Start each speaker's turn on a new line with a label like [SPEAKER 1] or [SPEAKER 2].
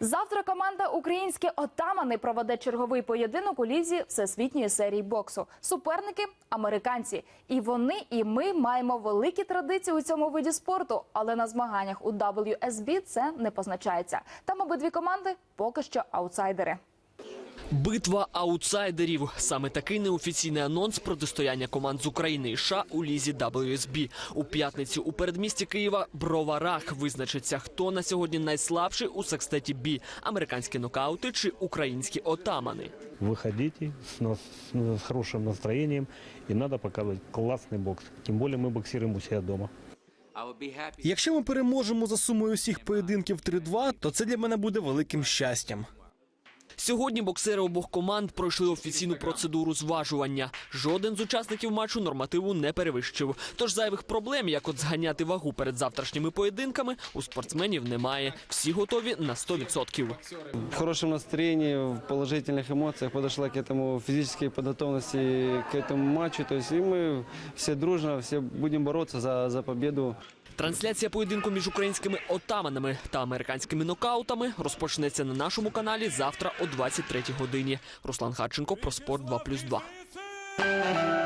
[SPEAKER 1] Завтра команда Українські отамани проведе черговий поєдинок у лізі всесвітньої серії боксу. Суперники американці. І вони, і ми маємо великі традиції у цьому виді спорту. Але на змаганнях у WSB це не позначається. Там обидві команди поки що аутсайдери.
[SPEAKER 2] Битва аутсайдерів саме такий неофіційний анонс протистояння команд з України і США у лізі WSB. У п'ятницю у передмісті Києва Броварах визначиться, хто на сьогодні найслабший у секстеті Бі – американські нокаути чи українські отамани.
[SPEAKER 3] Выходите с, нас- с хорошим настроением и надо показывать классный бокс. Тем более мы боксируем у себя дома.
[SPEAKER 4] Якщо ми переможемо за сумою усіх поєдинків 3-2, то це для мене буде великим щастям.
[SPEAKER 2] Сьогодні боксери обох команд пройшли офіційну процедуру зважування. Жоден з учасників матчу нормативу не перевищив. Тож зайвих проблем, як от зганяти вагу перед завтрашніми поєдинками, у спортсменів немає. Всі готові на 100%.
[SPEAKER 5] в хорошем настроении, в положительных эмоциях подошла к этому физической подготовленности, к этому матчу. То есть и мы все дружно, все будем бороться за, за победу.
[SPEAKER 2] Трансляція поєдинку між українськими отаманами та американськими нокаутами розпочнеться на нашому каналі завтра о 23 годині. Руслан Харченко про спорт 2+,2.